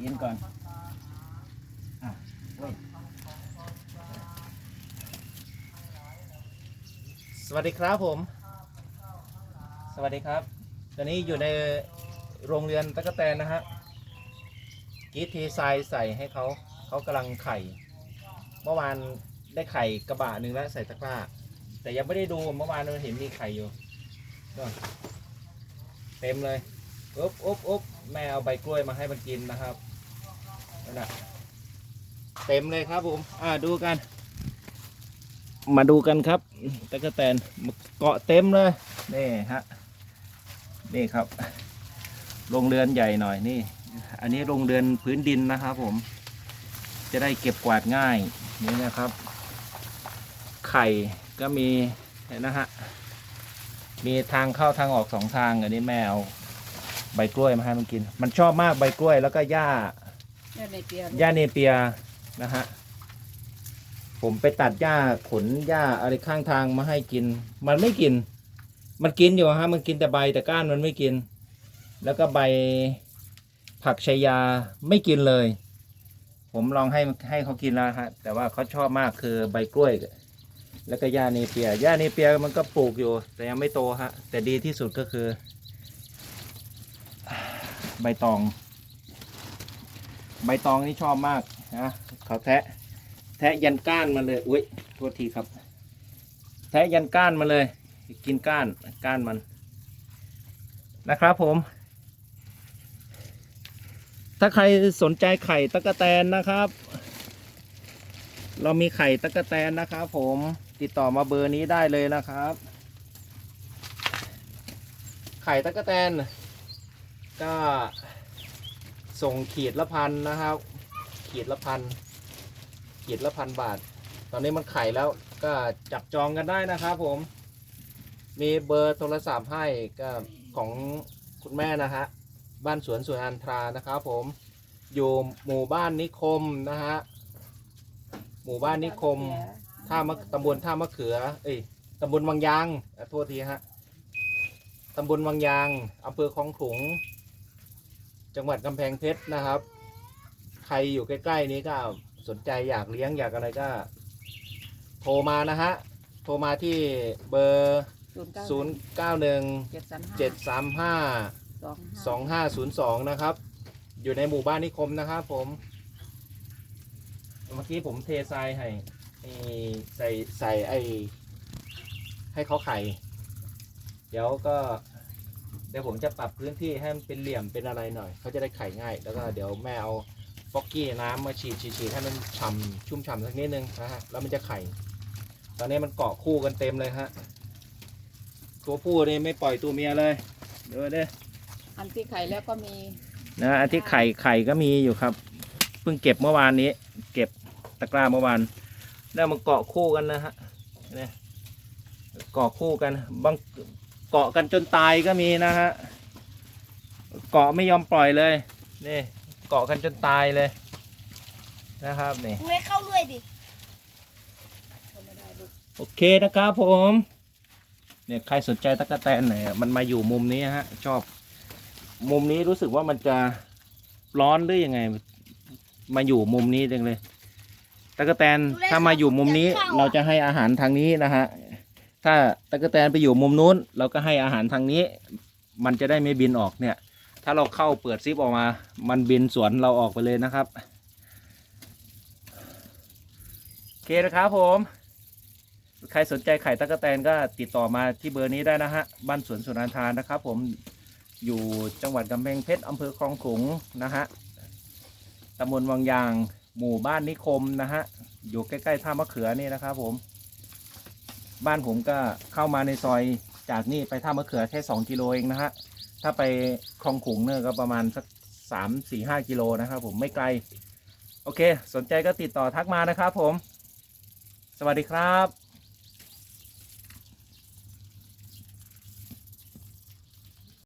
ดินก่อนอะเว้ยสวัสดีครับผม สวัสดีครับ ตอนนี้อยู่ในโรงเรียนตะกแตนนะฮะกีดทีทรายใส่ให้เขาเขากำลังไข่ เมื่อวานได้ไข่กระบะหนึ่งแล้วใส่ตะกร้า แต่ยังไม่ได้ดูเมื่อวานเราเห็นมีไข่อยู่นู่นเต็มเลยอุ๊บอุ๊บอุ๊บแม่เอาใบกล้วยมาให้มันกินนะครับ นั่นนะเต็มเลยครับผมอ่าดูกัน มาดูกันครับตะกะแตนเกาะเต็มเลยนี่ฮะนี่ครับโรงเรือนใหญ่หน่อยนี่ อันนี้โรงเรือนพื้นดินนะครับผม จะได้เก็บกวาดง่ายนี่นะครับ ไข่ก็มีเห็นนะฮะมีทางเข้าทางออกสองทางอันนี้แมวใบกล้วยมาให้มันกิน มันชอบมากใบกล้วยแล้วก็หญ้า แม่ในเปียหญ้าเนเปียนะฮะผมไปตัดหญ้าขนหญ้าอะไรข้างทางมาให้กิน มันไม่กิน มันกินอยู่ฮะมันกินแต่ใบแต่ก้านมันไม่กิน แล้วก็ใบผักชายาไม่กินเลย ผมลองให้ให้เขากินแล้วฮะแต่ว่าเขาชอบมากคือใบกล้วย แล้วก็หญ้าเนเปียหญ้าเนเปียมันก็ปลูกอยู่ แต่ยังไม่โตฮะแต่ดีที่สุดก็คือ ใบตอง ใบตองนี่ชอบมากนะเขาแทะ แทะยันก้านมาเลยอุ้ยโทษทีครับ แทะยันก้านมาเลย กินก้านก้านมันนะครับผม ถ้าใครสนใจไข่ตะกะแตนนะครับ เรามีไข่ตะกะแตนนะครับผมติดต่อมาเบอร์นี้ได้เลยนะครับ ไข่ตะกะแตนก็ ส่งขีดละพันนะครับ ขีดละพันขีดละพันบาท ตอนนี้มันไข่แล้วก็จับจองกันได้นะครับผม มีเบอร์โทรศัพท์ให้ก็ของคุณแม่นะฮะบ้านสวนสวนอันทรานะครับผมอยู่หมู่บ้านนิคมนะฮะหมู่บ้านนิคมท่ามะตำบลท่ามะเขือ เอ้ยตำบลวังยางโทษทีฮะตำบลวังยางอำเภอคลองขลุง จังหวัดกำแพงเพชรนะครับ ใครอยู่ใกล้ ๆ นี้ก็สนใจอยากเลี้ยงอยากอะไรก็ โทรมานะฮะ โทรมาที่เบอร์ศูนย์เก้า091 เจ็ดสามห้า735 สองห้า 2502 นะครับ อยู่ในหมู่บ้านนิคมนะครับผม เมื่อกี้ผมเททรายให้ไอ้ใส่ใส่ไอ้ให้เขาไข่ เดี๋ยวก็ ดี๋ยวผมจะปรับพื้นที่ให้มันเป็นเหลี่ยมเป็นอะไรหน่อยเขาจะได้ไข่ง่าย แล้วก็เดี๋ยวแม่เอาฟอกกี้น้ำมาฉีดฉีดฉีดให้มันฉ่ำชุ่มฉ่ำสักนิดนึงนะฮะแล้วมันจะไข่ ตอนนี้มันเกาะคู่กันเต็มเลยฮะตัวผู้นี่ไม่ปล่อยตัวเมียเลยเดี๋ยวเด้อันที่ไข่แล้วก็มีนะอันที่ไข่ไข่ก็มีอยู่ครับ เพิ่งเก็บเมื่อวานนี้ เก็บตะกร้าเมื่อวานแล้วมันเกาะคู่กันนะฮะเนี่ยเกาะคู่กันบาง เกาะกันจนตายก็มีนะฮะเกาะไม่ยอมปล่อยเลยนี่เกาะกันจนตายเลยนะครับนี่กูให้เข้าด้วยดิโอเคนะครับผมเนี่ยใครสนใจตะกะแตนไหนอยมันมาอยู่มุมนี้ฮะชอบ มุมนี้รู้สึกว่ามันจะร้อนหรือยังไง มาอยู่มุมนี้จังเลยตะกะแตนถ้ามาอยู่มุมนี้ เราจะให้อาหารทางนี้นะฮะ ถ้าตะกแตนไปอยู่มุมนู้น เราก็ให้อาหารทางนี้ มันจะได้ไม่บินออกเนี่ย ถ้าเราเข้าเปิดซิปออกมา มันบินสวนเราออกไปเลยนะครับโอเคนะครับผม ใครสนใจไข่ตะกแตนก็ติดต่อมาที่เบอร์นี้ได้นะฮะบ้านสวนสุนันทานนะครับ ผมอยู่จังหวัดกำแพงเพชรอำเภอคลองขลุงนะฮะตำบลวังยาง หมู่บ้านนิคมนะฮะ อยู่ใกล้ ๆ ท่ามะเขือนี่นะครับผม บ้านผมก็เข้ามาในซอยจากนี่ไปท่ามะเขือแค่สองกิโลเองนะฮะ ถ้าไปคลองขุงเนี่ยก็ประมาณสักสามสี่ห้ากิโลนะครับผมไม่ไกล โอเค สนใจก็ติดต่อทักมานะครับผม สวัสดีครับ